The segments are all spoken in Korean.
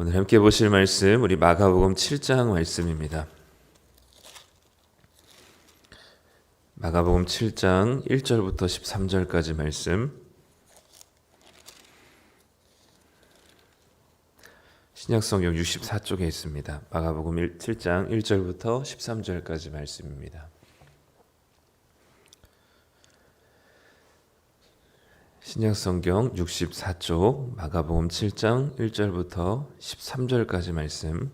오늘 함께 보실 말씀 우리 마가복음 7장 말씀입니다. 마가복음 7장 1절부터 13절까지 말씀. 신약성경 64쪽에 있습니다. 마가복음 7장 1절부터 13절까지 말씀입니다. 신약성경 64쪽 마가복음 7장 1절부터 13절까지 말씀.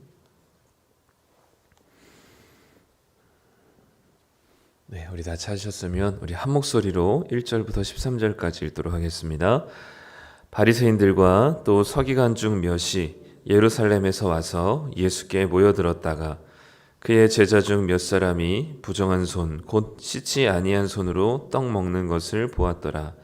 네, 우리 다 찾으셨으면 우리 한 목소리로 1절부터 13절까지 읽도록 하겠습니다. 바리새인들과 또 서기관 중 몇이 예루살렘에서 와서 예수께 모여들었다가 그의 제자 중 몇 사람이 부정한 손 곧 씻지 아니한 손으로 떡 먹는 것을 보았더라.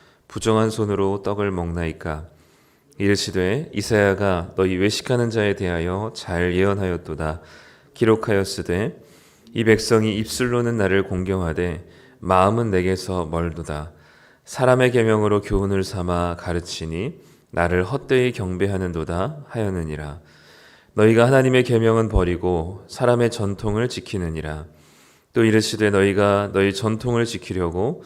부정한 손으로 떡을 먹나이까? 이르시되 이사야가 너희 외식하는 자에 대하여 잘 예언하였도다. 기록하였으되 이 백성이 입술로는 나를 공경하되 마음은 내게서 멀도다. 사람의 계명으로 교훈을 삼아 가르치니 나를 헛되이 경배하는도다 하였느니라. 너희가 하나님의 계명은 버리고 사람의 전통을 지키느니라. 또 이르시되 너희가 너희 전통을 지키려고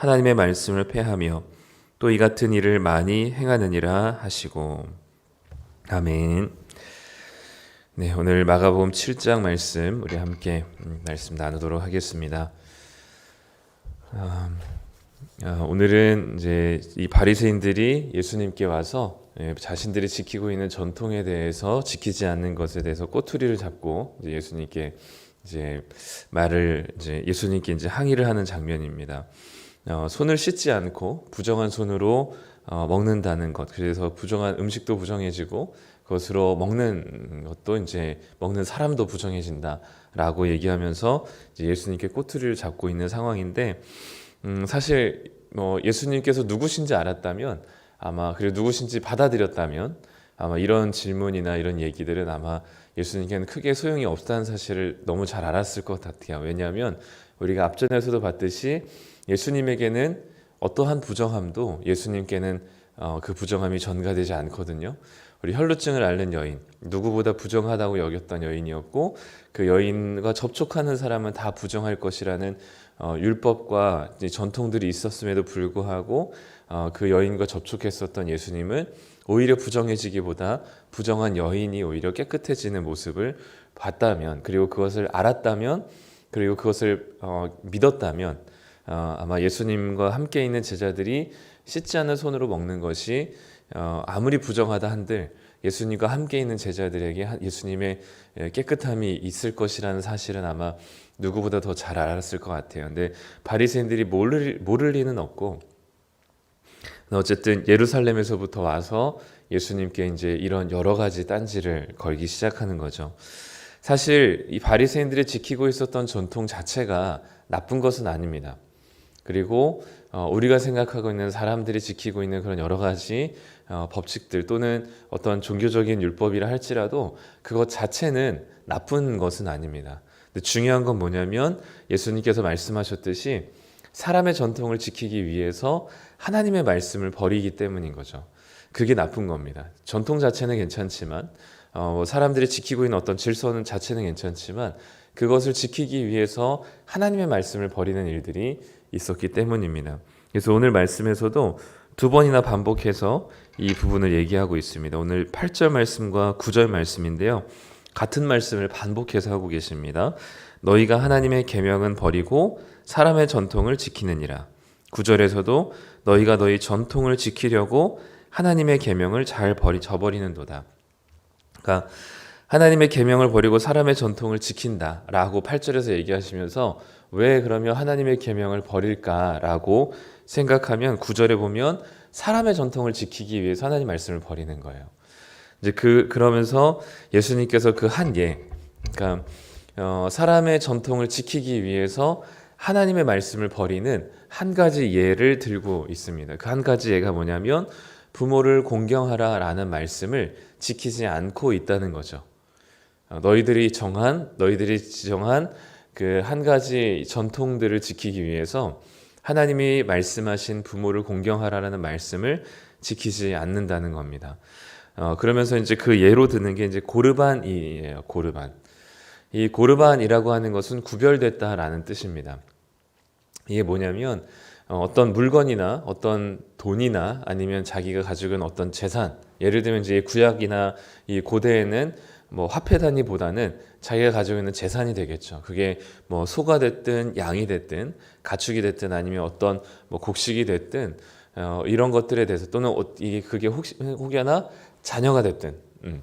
하나님의 말씀을 폐하며 또 이 같은 일을 많이 행하느니라 하시고 아멘. 네, 오늘 마가복음 7장 말씀 우리 함께 음, 말씀 나누도록 하겠습니다. 아, 아, 오늘은 이제 이 바리새인들이 예수님께 와서 예, 자신들이 지키고 있는 전통에 대해서 지키지 않는 것에 대해서 꼬투리를 잡고 이제 예수님께 이제 말을 이제 예수님께 이제 항의를 하는 장면입니다. 어, 손을 씻지 않고 부정한 손으로 어, 먹는다는 것. 그래서 부정한 음식도 부정해지고 그것으로 먹는 것도 이제 먹는 사람도 부정해진다라고 얘기하면서 예수님께 꼬투리를 잡고 있는 상황인데 음, 사실 뭐 예수님께서 누구신지 알았다면 아마 그리고 누구신지 받아들였다면 아마 이런 질문이나 이런 얘기들은 아마 예수님께는 크게 소용이 없다는 사실을 너무 잘 알았을 것 같아요. 왜냐하면 우리가 앞전에서도 봤듯이 예수님에게는 어떠한 부정함도 예수님께는 어, 그 부정함이 전가되지 않거든요. 우리 혈루증을 앓는 여인 누구보다 부정하다고 여겼던 여인이었고 그 여인과 접촉하는 사람은 다 부정할 것이라는 어, 율법과 전통들이 있었음에도 불구하고 어, 그 여인과 접촉했었던 예수님은 오히려 부정해지기보다 부정한 여인이 오히려 깨끗해지는 모습을 봤다면 그리고 그것을 알았다면 그리고 그것을 어, 믿었다면 어, 아마 예수님과 함께 있는 제자들이 씻지 않은 손으로 먹는 것이 어, 아무리 부정하다 한들 예수님과 함께 있는 제자들에게 예수님의 깨끗함이 있을 것이라는 사실은 아마 누구보다 더 잘 알았을 것 같아요. 근데 바리새인들이 모를, 모를 리는 없고 어쨌든 예루살렘에서부터 와서 예수님께 이제 이런 여러 가지 딴지를 걸기 시작하는 거죠. 사실 이 바리새인들이 지키고 있었던 전통 자체가 나쁜 것은 아닙니다. 그리고 어, 우리가 생각하고 있는 사람들이 지키고 있는 그런 여러 가지 어, 법칙들 또는 어떤 종교적인 율법이라 할지라도 그것 자체는 나쁜 것은 아닙니다. 근데 중요한 건 뭐냐면 예수님께서 말씀하셨듯이 사람의 전통을 지키기 위해서 하나님의 말씀을 버리기 때문인 거죠. 그게 나쁜 겁니다. 전통 자체는 괜찮지만 어, 뭐 사람들이 지키고 있는 어떤 질서는 자체는 괜찮지만 그것을 지키기 위해서 하나님의 말씀을 버리는 일들이 있었기 때문입니다. 그래서 오늘 말씀에서도 두 번이나 반복해서 이 부분을 얘기하고 있습니다. 오늘 8절 말씀과 9절 말씀인데요. 같은 말씀을 반복해서 하고 계십니다. 너희가 하나님의 계명은 버리고 사람의 전통을 지키느니라. 구절에서도 너희가 너희 전통을 지키려고 하나님의 계명을 잘 버리 저버리는도다. 그러니까 하나님의 계명을 버리고 사람의 전통을 지킨다라고 8절에서 얘기하시면서 왜 그러면 하나님의 계명을 버릴까라고 생각하면 9절에 보면 사람의 전통을 지키기 위해서 하나님 말씀을 버리는 거예요. 이제 그 그러면서 예수님께서 그 한 예, 그러니까 어, 사람의 전통을 지키기 위해서 하나님의 말씀을 버리는 한 가지 예를 들고 있습니다. 그 한 가지 예가 뭐냐면 부모를 공경하라라는 말씀을 지키지 않고 있다는 거죠. 어, 너희들이 정한 너희들이 지정한 그 한 가지 전통들을 지키기 위해서 하나님이 말씀하신 부모를 공경하라라는 말씀을 지키지 않는다는 겁니다. 어, 그러면서 이제 그 예로 드는 게 이제 고르반이에요. 고르반. 이 고르반이라고 하는 것은 구별됐다라는 뜻입니다. 이게 뭐냐면 어, 어떤 물건이나 어떤 돈이나 아니면 자기가 가지고 있는 어떤 재산, 예를 들면 이제 구약이나 이 고대에는 뭐 화폐 단위보다는 자기가 가지고 있는 재산이 되겠죠. 그게 뭐 소가 됐든 양이 됐든 가축이 됐든 아니면 어떤 뭐 곡식이 됐든 어, 이런 것들에 대해서 또는 어- 이게 그게 혹시 혹여나 자녀가 됐든 음.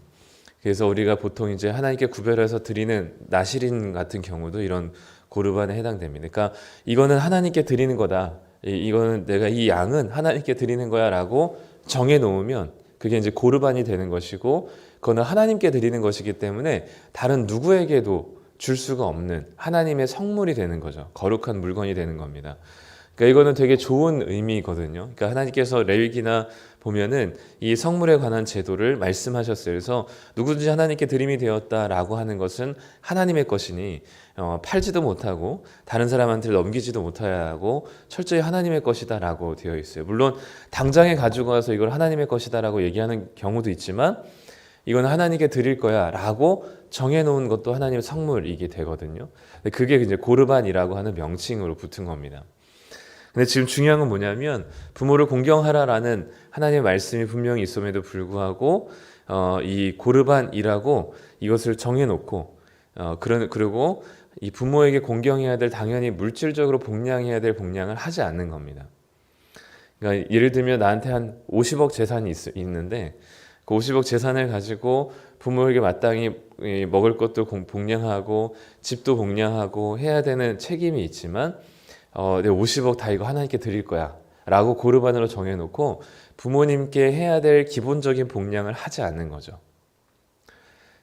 그래서 우리가 보통 이제 하나님께 구별해서 드리는 나시린 같은 경우도 이런 고르반에 해당됩니다. 그러니까 이거는 하나님께 드리는 거다. 이, 이거는 내가 이 양은 하나님께 드리는 거야라고 정해 놓으면 그게 이제 고르반이 되는 것이고 그거는 하나님께 드리는 것이기 때문에 다른 누구에게도 줄 수가 없는 하나님의 성물이 되는 거죠. 거룩한 물건이 되는 겁니다. 그러니까 이거는 되게 좋은 의미거든요. 그러니까 하나님께서 레위기나 보면은 이 성물에 관한 제도를 말씀하셨어요. 그래서 누구든지 하나님께 드림이 되었다라고 하는 것은 하나님의 것이니 어, 팔지도 못하고 다른 사람한테 넘기지도 못하고 철저히 하나님의 것이다라고 되어 있어요. 물론 당장에 가지고 와서 이걸 하나님의 것이다라고 얘기하는 경우도 있지만 이건 하나님께 드릴 거야 라고 정해놓은 것도 하나님의 성물이게 되거든요. 그게 이제 고르반이라고 하는 명칭으로 붙은 겁니다. 근데 지금 중요한 건 뭐냐면 부모를 공경하라라는 하나님의 말씀이 분명히 있음에도 불구하고 어, 이 고르반이라고 이것을 정해놓고 어, 그런 그리고 이 부모에게 공경해야 될 당연히 물질적으로 복량해야 될 복량을 하지 않는 겁니다. 그러니까 예를 들면 나한테 한 50억 재산이 있, 있는데 그 50억 재산을 가지고 부모에게 마땅히 이, 먹을 것도 공- 복량하고 집도 복량하고 해야 되는 책임이 있지만 어, 내 50억 다 이거 하나님께 드릴 거야. 라고 고르반으로 정해놓고 부모님께 해야 될 기본적인 복량을 하지 않는 거죠.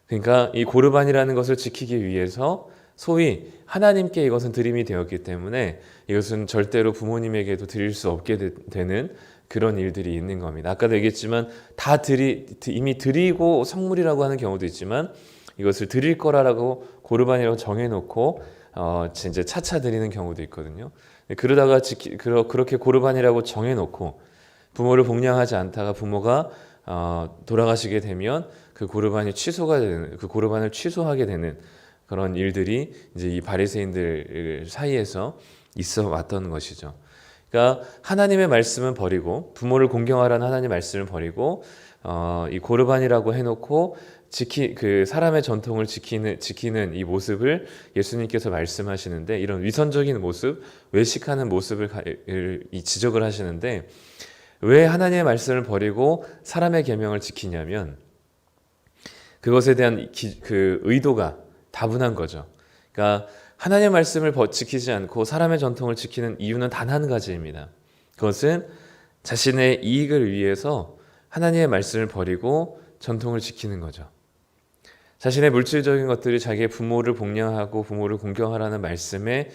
그러니까 이 고르반이라는 것을 지키기 위해서 소위 하나님께 이것은 드림이 되었기 때문에 이것은 절대로 부모님에게도 드릴 수 없게 되- 되는 그런 일들이 있는 겁니다. 아까도 얘기했지만 다 드리 이미 드리고 성물이라고 하는 경우도 있지만 이것을 드릴 거라고 고르반이라고 정해놓고 어, 이제 차차 드리는 경우도 있거든요. 그러다가 지키, 그러, 그렇게 고르반이라고 정해놓고 부모를 복량하지 않다가 부모가 어, 돌아가시게 되면 그 고르반이 취소가 되는 그 고르반을 취소하게 되는 그런 일들이 이제 이 바리새인들 사이에서 있어 왔던 것이죠. 그러니까 하나님의 말씀은 버리고 부모를 공경하라는 하나님의 말씀을 버리고 어, 이 고르반이라고 해놓고 지키 그 사람의 전통을 지키는 지키는 이 모습을 예수님께서 말씀하시는데 이런 위선적인 모습, 외식하는 모습을 이 지적을 하시는데 왜 하나님의 말씀을 버리고 사람의 계명을 지키냐면 그것에 대한 기- 그 의도가 다분한 거죠. 그러니까 하나님의 말씀을 버- 지키지 않고 사람의 전통을 지키는 이유는 단 한 가지입니다. 그것은 자신의 이익을 위해서 하나님의 말씀을 버리고 전통을 지키는 거죠. 자신의 물질적인 것들이 자기의 부모를 복양하고 부모를 공경하라는 말씀에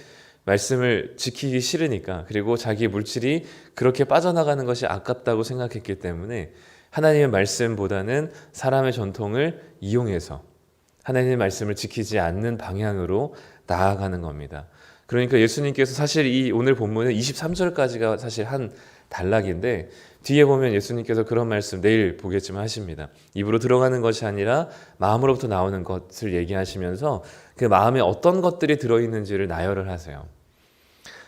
말씀을 지키기 싫으니까 그리고 자기의 물질이 그렇게 빠져나가는 것이 아깝다고 생각했기 때문에 하나님의 말씀보다는 사람의 전통을 이용해서 하나님의 말씀을 지키지 않는 방향으로 나아가는 겁니다. 그러니까 예수님께서 사실 이 오늘 본문은 23절까지가 사실 한 단락인데 뒤에 보면 예수님께서 그런 말씀 내일 보겠지만 하십니다. 입으로 들어가는 것이 아니라 마음으로부터 나오는 것을 얘기하시면서 그 마음에 어떤 것들이 들어 있는지를 나열을 하세요.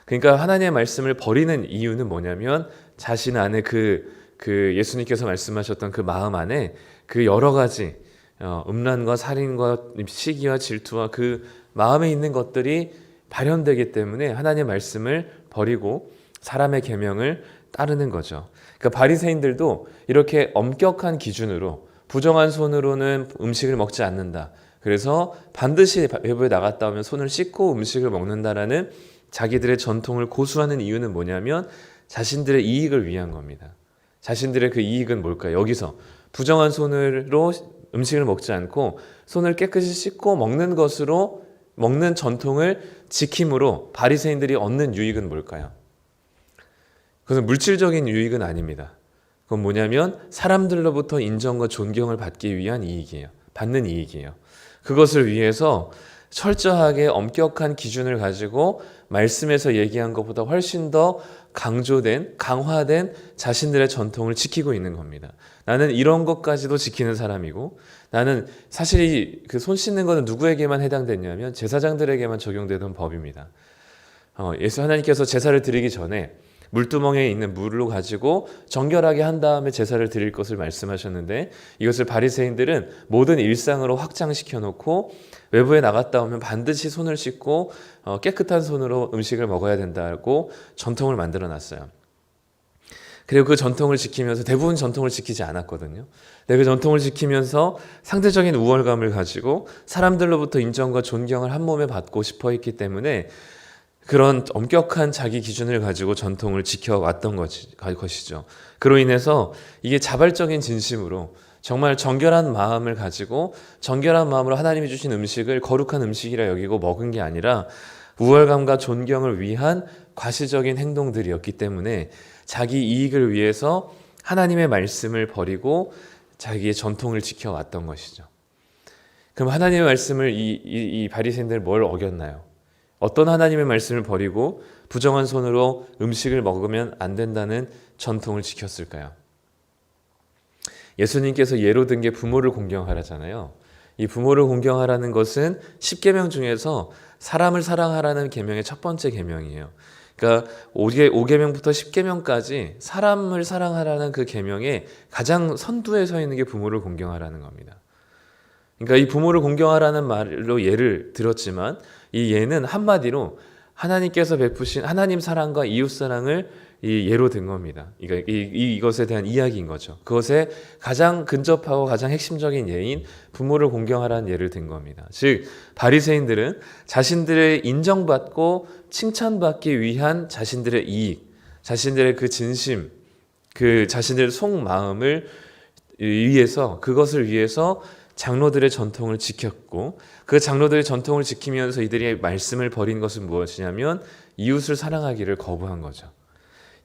그러니까 하나님의 말씀을 버리는 이유는 뭐냐면 자신 안에 그, 그 예수님께서 말씀하셨던 그 마음 안에 그 여러 가지 어, 음란과 살인과 시기와 질투와 그 마음에 있는 것들이 발현되기 때문에 하나님의 말씀을 버리고 사람의 계명을 따르는 거죠. 그러니까 바리새인들도 이렇게 엄격한 기준으로 부정한 손으로는 음식을 먹지 않는다. 그래서 반드시 외부에 나갔다 오면 손을 씻고 음식을 먹는다라는 자기들의 전통을 고수하는 이유는 뭐냐면 자신들의 이익을 위한 겁니다. 자신들의 그 이익은 뭘까요? 여기서 부정한 손으로 음식을 먹지 않고 손을 깨끗이 씻고 먹는 것으로 먹는 전통을 지킴으로 바리새인들이 얻는 유익은 뭘까요? 그것은 물질적인 유익은 아닙니다. 그건 뭐냐면 사람들로부터 인정과 존경을 받기 위한 이익이에요. 받는 이익이에요. 그것을 위해서 철저하게 엄격한 기준을 가지고 말씀에서 얘기한 것보다 훨씬 더 강조된, 강화된 자신들의 전통을 지키고 있는 겁니다. 나는 이런 것까지도 지키는 사람이고, 나는 사실 그손 씻는 것은 누구에게만 해당됐냐면 제사장들에게만 적용되던 법입니다. 어, 예수 하나님께서 제사를 드리기 전에 물두멍에 있는 물로 가지고 정결하게 한 다음에 제사를 드릴 것을 말씀하셨는데 이것을 바리새인들은 모든 일상으로 확장시켜 놓고 외부에 나갔다 오면 반드시 손을 씻고 어, 깨끗한 손으로 음식을 먹어야 된다고 전통을 만들어 놨어요. 그리고 그 전통을 지키면서 대부분 전통을 지키지 않았거든요. 근데 그 전통을 지키면서 상대적인 우월감을 가지고 사람들로부터 인정과 존경을 한 몸에 받고 싶어 했기 때문에 그런 엄격한 자기 기준을 가지고 전통을 지켜왔던 것이죠. 그로 인해서 이게 자발적인 진심으로 정말 정결한 마음을 가지고 정결한 마음으로 하나님이 주신 음식을 거룩한 음식이라 여기고 먹은 게 아니라 우월감과 존경을 위한 과시적인 행동들이었기 때문에 자기 이익을 위해서 하나님의 말씀을 버리고 자기의 전통을 지켜왔던 것이죠. 그럼 하나님의 말씀을 이, 이, 이 바리새인들 뭘 어겼나요? 어떤 하나님의 말씀을 버리고 부정한 손으로 음식을 먹으면 안 된다는 전통을 지켰을까요? 예수님께서 예로 든 게 부모를 공경하라잖아요. 이 부모를 공경하라는 것은 10계명 중에서 사람을 사랑하라는 계명의 첫 번째 계명이에요. 그러니까 5계, 5계명부터 10계명까지 사람을 사랑하라는 그 계명에 가장 선두에 서 있는 게 부모를 공경하라는 겁니다. 그러니까 이 부모를 공경하라는 말로 예를 들었지만 이 예는 한마디로 하나님께서 베푸신 하나님 사랑과 이웃 사랑을 이 예로 든 겁니다. 이거 이, 이것에 대한 이야기인 거죠. 그것에 가장 근접하고 가장 핵심적인 예인 부모를 공경하라는 예를 든 겁니다. 즉 바리새인들은 자신들의 인정받고 칭찬받기 위한 자신들의 이익, 자신들의 그 진심, 그 자신들의 속마음을 위해서 그것을 위해서 장로들의 전통을 지켰고 그 장로들의 전통을 지키면서 이들이 말씀을 버린 것은 무엇이냐면 이웃을 사랑하기를 거부한 거죠.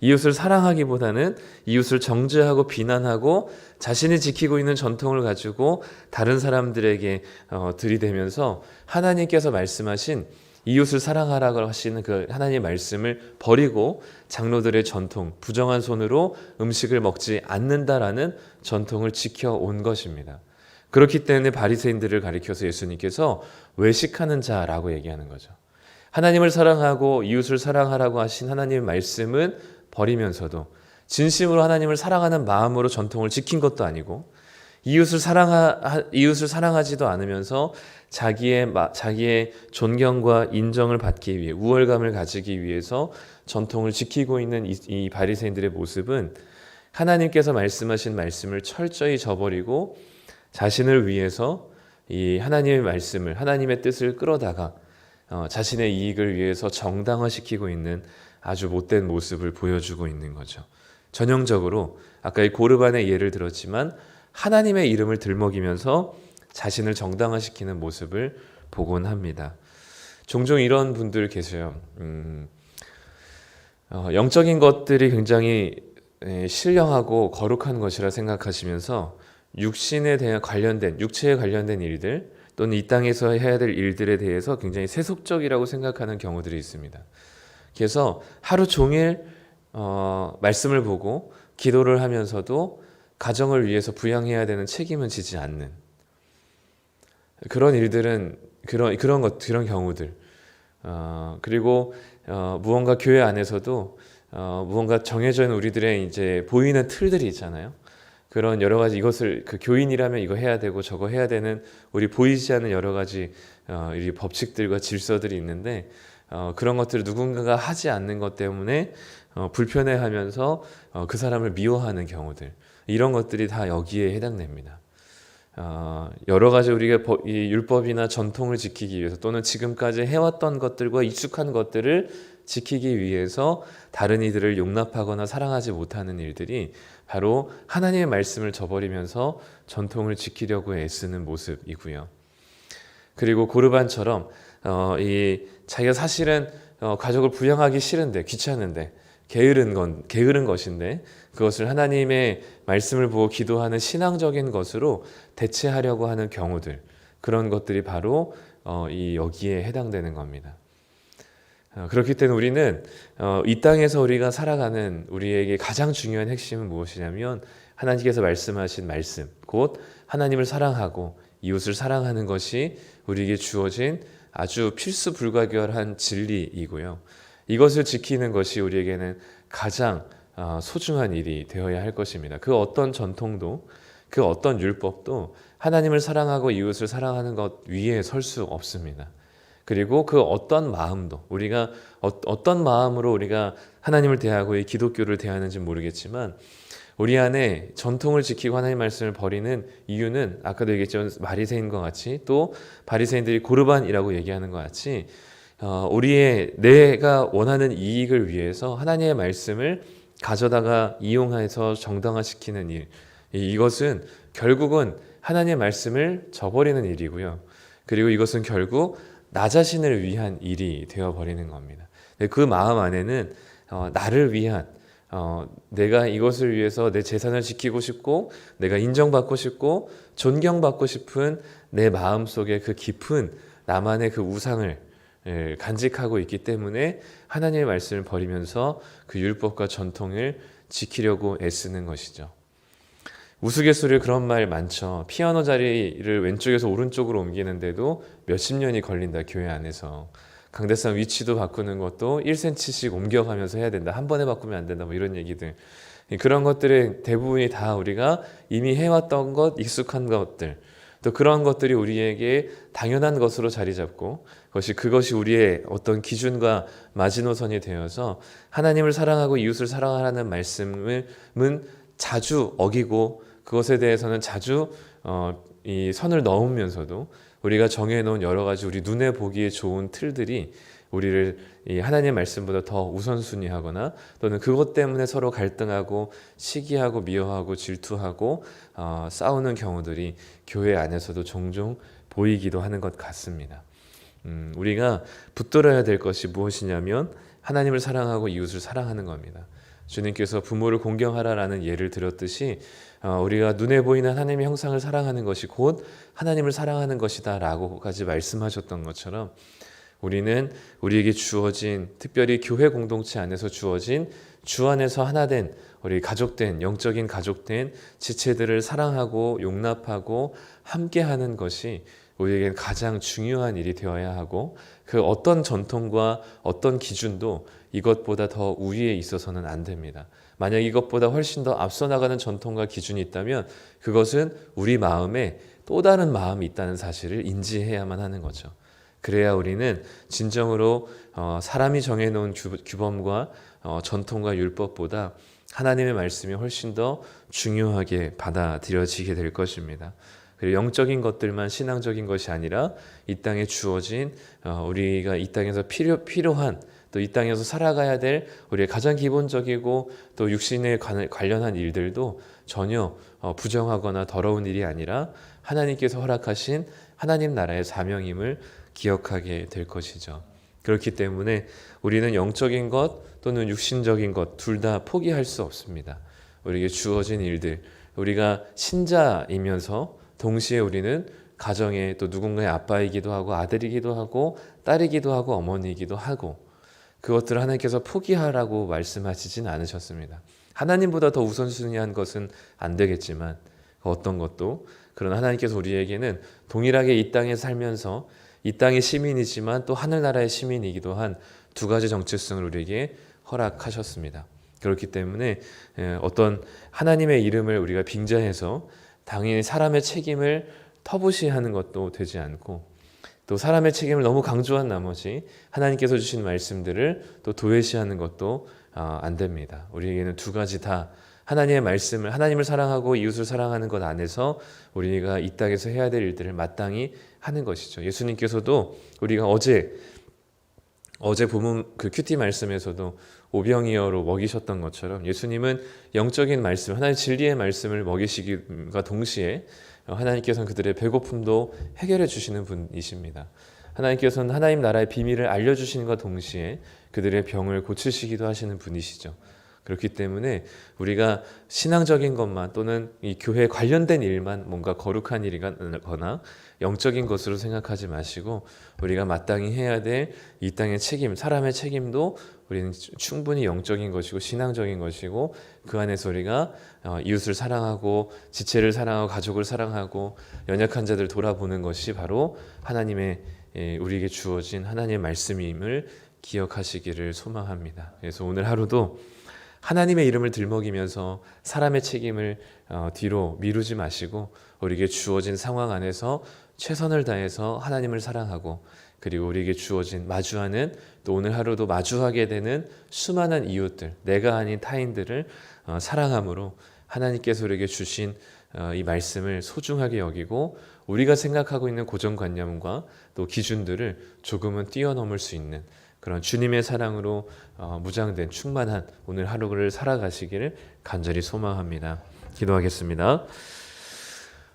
이웃을 사랑하기보다는 이웃을 정죄하고 비난하고 자신이 지키고 있는 전통을 가지고 다른 사람들에게 어, 들이대면서 하나님께서 말씀하신 이웃을 사랑하라고 하시는 그 하나님의 말씀을 버리고 장로들의 전통, 부정한 손으로 음식을 먹지 않는다라는 전통을 지켜온 것입니다. 그렇기 때문에 바리새인들을 가리켜서 예수님께서 외식하는 자라고 얘기하는 거죠. 하나님을 사랑하고 이웃을 사랑하라고 하신 하나님의 말씀은 버리면서도 진심으로 하나님을 사랑하는 마음으로 전통을 지킨 것도 아니고 이웃을 사랑하 이웃을 사랑하지도 않으면서 자기의 자기의 존경과 인정을 받기 위해 우월감을 가지기 위해서 전통을 지키고 있는 이, 이 바리새인들의 모습은 하나님께서 말씀하신 말씀을 철저히 저버리고 자신을 위해서 이 하나님의 말씀을 하나님의 뜻을 끌어다가 어, 자신의 이익을 위해서 정당화시키고 있는 아주 못된 모습을 보여주고 있는 거죠. 전형적으로 아까 이 고르반의 예를 들었지만 하나님의 이름을 들먹이면서 자신을 정당화시키는 모습을 보곤 합니다. 종종 이런 분들 계세요. 음, 어, 영적인 것들이 굉장히 에, 신령하고 거룩한 것이라 생각하시면서 육신에 대한 관련된 육체에 관련된 일들 또는 이 땅에서 해야 될 일들에 대해서 굉장히 세속적이라고 생각하는 경우들이 있습니다. 그래서 하루 종일 어, 말씀을 보고 기도를 하면서도 가정을 위해서 부양해야 되는 책임은 지지 않는 그런 일들은 그런 그런 것 그런 경우들 어, 그리고 어, 무언가 교회 안에서도 어, 무언가 정해져 있는 우리들의 이제 보이는 틀들이 있잖아요. 그런 여러 가지 이것을 그 교인이라면 이거 해야 되고 저거 해야 되는 우리 보이지 않는 여러 가지 어, 이 법칙들과 질서들이 있는데 어, 그런 것들을 누군가가 하지 않는 것 때문에 어, 불편해하면서 어, 그 사람을 미워하는 경우들 이런 것들이 다 여기에 해당됩니다. 어, 여러 가지 우리가 법- 이 율법이나 전통을 지키기 위해서 또는 지금까지 해왔던 것들과 익숙한 것들을 지키기 위해서 다른 이들을 용납하거나 사랑하지 못하는 일들이 바로 하나님의 말씀을 저버리면서 전통을 지키려고 애쓰는 모습이고요. 그리고 고르반처럼 어, 이 자기가 사실은 어, 가족을 부양하기 싫은데 귀찮은데 게으른 건 게으른 것인데 그것을 하나님의 말씀을 보고 기도하는 신앙적인 것으로 대체하려고 하는 경우들 그런 것들이 바로 어, 이 여기에 해당되는 겁니다. 어, 그렇기 때문에 우리는 어, 이 땅에서 우리가 살아가는 우리에게 가장 중요한 핵심은 무엇이냐면 하나님께서 말씀하신 말씀, 곧 하나님을 사랑하고 이웃을 사랑하는 것이 우리에게 주어진 아주 필수 불가결한 진리이고요. 이것을 지키는 것이 우리에게는 가장 어, 소중한 일이 되어야 할 것입니다. 그 어떤 전통도 그 어떤 율법도 하나님을 사랑하고 이웃을 사랑하는 것 위에 설 수 없습니다. 그리고 그 어떤 마음도 우리가 어, 떤 마음으로 우리가 하나님을 대하고 이 기독교를 대하는지 모르겠지만 우리 안에 전통을 지키고 하나님 말씀을 버리는 이유는 아까도 얘기했지만 바리새인과 같이 또 바리새인들이 고르반이라고 얘기하는 것 같이 어, 우리의 내가 원하는 이익을 위해서 하나님의 말씀을 가져다가 이용해서 정당화시키는 일 이- 이것은 결국은 하나님의 말씀을 저버리는 일이고요. 그리고 이것은 결국 나 자신을 위한 일이 되어 버리는 겁니다. 그 마음 안에는 어, 나를 위한 어, 내가 이것을 위해서 내 재산을 지키고 싶고 내가 인정받고 싶고 존경받고 싶은 내 마음 속에 그 깊은 나만의 그 우상을 예, 간직하고 있기 때문에 하나님의 말씀을 버리면서 그 율법과 전통을 지키려고 애쓰는 것이죠. 우스갯소리로 그런 말 많죠. 피아노 자리를 왼쪽에서 오른쪽으로 옮기는데도 몇십 년이 걸린다, 교회 안에서. 강대상 위치도 바꾸는 것도 1cm씩 옮겨가면서 해야 된다. 한 번에 바꾸면 안 된다. 뭐 이런 얘기들. 그런 것들의 대부분이 다 우리가 이미 해왔던 것, 익숙한 것들. 또 그러한 것들이 우리에게 당연한 것으로 자리 잡고 그것이 그것이 우리의 어떤 기준과 마지노선이 되어서 하나님을 사랑하고 이웃을 사랑하라는 말씀은 자주 어기고 그것에 대해서는 자주 어, 이 선을 넘으면서도 우리가 정해놓은 여러 가지 우리 눈에 보기에 좋은 틀들이 우리를 이 하나님의 말씀보다 더 우선순위하거나 또는 그것 때문에 서로 갈등하고 시기하고 미워하고 질투하고 어, 싸우는 경우들이 교회 안에서도 종종 보이기도 하는 것 같습니다. 음, 우리가 붙들어야 될 것이 무엇이냐면 하나님을 사랑하고 이웃을 사랑하는 겁니다. 주님께서 부모를 공경하라라는 예를 들었듯이 어, 우리가 눈에 보이는 하나님의 형상을 사랑하는 것이 곧 하나님을 사랑하는 것이다라고까지 말씀하셨던 것처럼 우리는 우리에게 주어진 특별히 교회 공동체 안에서 주어진 주 안에서 하나된 우리 가족된 영적인 가족된 지체들을 사랑하고 용납하고 함께하는 것이 우리에겐 가장 중요한 일이 되어야 하고 그 어떤 전통과 어떤 기준도 이것보다 더 우위에 있어서는 안 됩니다. 만약 이것보다 훨씬 더 앞서 나가는 전통과 기준이 있다면 그것은 우리 마음에 또 다른 마음이 있다는 사실을 인지해야만 하는 거죠. 그래야 우리는 진정으로 어, 사람이 정해놓은 규, 규범과 어, 전통과 율법보다 하나님의 말씀이 훨씬 더 중요하게 받아들여지게 될 것입니다. 그리고 영적인 것들만 신앙적인 것이 아니라 이 땅에 주어진 어, 우리가 이 땅에서 필요, 필요한 또 이 땅에서 살아가야 될 우리의 가장 기본적이고 또 육신에 관- 관련한 일들도 전혀 어, 부정하거나 더러운 일이 아니라 하나님께서 허락하신 하나님 나라의 사명임을 기억하게 될 것이죠. 그렇기 때문에 우리는 영적인 것 또는 육신적인 것 둘 다 포기할 수 없습니다. 우리에게 주어진 일들, 우리가 신자이면서 동시에 우리는 가정의 또 누군가의 아빠이기도 하고 아들이기도 하고 딸이기도 하고 어머니이기도 하고 그것들을 하나님께서 포기하라고 말씀하시진 않으셨습니다. 하나님보다 더 우선순위한 것은 안 되겠지만 그 어떤 것도 그러나 하나님께서 우리에게는 동일하게 이 땅에 살면서 이 땅의 시민이지만 또 하늘나라의 시민이기도 한 두 가지 정체성을 우리에게 허락하셨습니다. 그렇기 때문에 예, 어떤 하나님의 이름을 우리가 빙자해서 당연히 사람의 책임을 터부시하는 것도 되지 않고 또 사람의 책임을 너무 강조한 나머지 하나님께서 주신 말씀들을 또 도외시하는 것도 아, 안 됩니다. 우리에게는 두 가지 다 하나님의 말씀을 하나님을 사랑하고 이웃을 사랑하는 것 안에서 우리가 이 땅에서 해야 될 일들을 마땅히 하는 것이죠. 예수님께서도 우리가 어제 어제 본문 그 큐티 말씀에서도 오병이어로 먹이셨던 것처럼 예수님은 영적인 말씀, 하나님의 진리의 말씀을 먹이시기과 동시에 하나님께서는 그들의 배고픔도 해결해 주시는 분이십니다. 하나님께서는 하나님 나라의 비밀을 알려주시는과 동시에 그들의 병을 고치시기도 하시는 분이시죠. 그렇기 때문에 우리가 신앙적인 것만 또는 이 교회 관련된 일만 뭔가 거룩한 일이거나 영적인 것으로 생각하지 마시고 우리가 마땅히 해야 될 이 땅의 책임, 사람의 책임도 우리는 충분히 영적인 것이고 신앙적인 것이고 그 안에서 우리가 어, 이웃을 사랑하고 지체를 사랑하고 가족을 사랑하고 연약한 자들 돌아보는 것이 바로 하나님의 예, 우리에게 주어진 하나님의 말씀임을 기억하시기를 소망합니다. 그래서 오늘 하루도 하나님의 이름을 들먹이면서 사람의 책임을 어, 뒤로 미루지 마시고 우리에게 주어진 상황 안에서 최선을 다해서 하나님을 사랑하고 그리고 우리에게 주어진 마주하는 또 오늘 하루도 마주하게 되는 수많은 이웃들 내가 아닌 타인들을 어, 사랑함으로 하나님께서 우리에게 주신 어, 이 말씀을 소중하게 여기고 우리가 생각하고 있는 고정관념과 또 기준들을 조금은 뛰어넘을 수 있는 그런 주님의 사랑으로 어, 무장된 충만한 오늘 하루를 살아가시기를 간절히 소망합니다. 기도하겠습니다.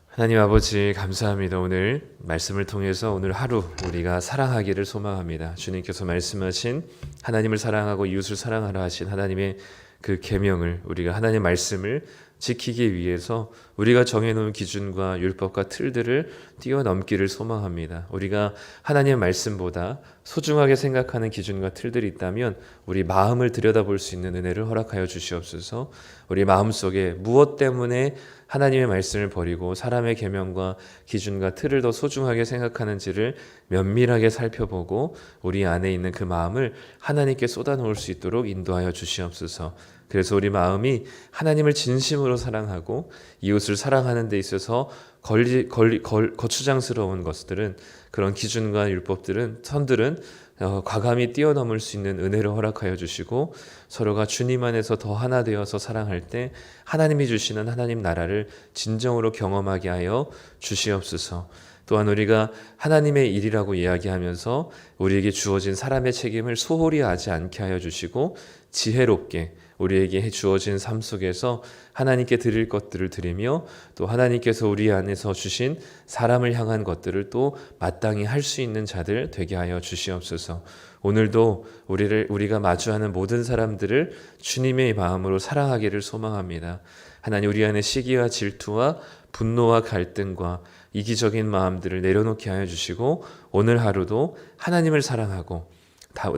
하나님 아버지 감사합니다. 오늘 말씀을 통해서 오늘 하루 우리가 사랑하기를 소망합니다. 주님께서 말씀하신 하나님을 사랑하고 이웃을 사랑하라 하신 하나님의 그 계명을 우리가 하나님의 말씀을 지키기 위해서 우리가 정해놓은 기준과 율법과 틀들을 뛰어넘기를 소망합니다. 우리가 하나님의 말씀보다 소중하게 생각하는 기준과 틀들이 있다면 우리 마음을 들여다볼 수 있는 은혜를 허락하여 주시옵소서. 우리 마음 속에 무엇 때문에 하나님의 말씀을 버리고 사람의 계명과 기준과 틀을 더 소중하게 생각하는지를 면밀하게 살펴보고 우리 안에 있는 그 마음을 하나님께 쏟아놓을 수 있도록 인도하여 주시옵소서. 그래서 우리 마음이 하나님을 진심으로 사랑하고 이웃을 사랑하는 데 있어서 걸리, 걸리, 걸, 거추장스러운 것들은 그런 기준과 율법들은 선들은 어, 과감히 뛰어넘을 수 있는 은혜를 허락하여 주시고 서로가 주님 안에서 더 하나 되어서 사랑할 때 하나님이 주시는 하나님 나라를 진정으로 경험하게 하여 주시옵소서. 또한 우리가 하나님의 일이라고 이야기하면서 우리에게 주어진 사람의 책임을 소홀히 하지 않게 하여 주시고 지혜롭게 우리에게 주어진 삶 속에서 하나님께 드릴 것들을 드리며 또 하나님께서 우리 안에서 주신 사람을 향한 것들을 또 마땅히 할 수 있는 자들 되게 하여 주시옵소서. 오늘도 우리를 우리가 마주하는 모든 사람들을 주님의 마음으로 사랑하기를 소망합니다. 하나님 우리 안에 시기와 질투와 분노와 갈등과 이기적인 마음들을 내려놓게 하여 주시고 오늘 하루도 하나님을 사랑하고 다,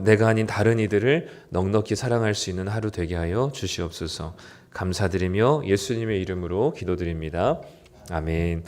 내가 아닌 다른 이들을 넉넉히 사랑할 수 있는 하루 되게 하여 주시옵소서. 감사드리며 예수님의 이름으로 기도드립니다. 아멘.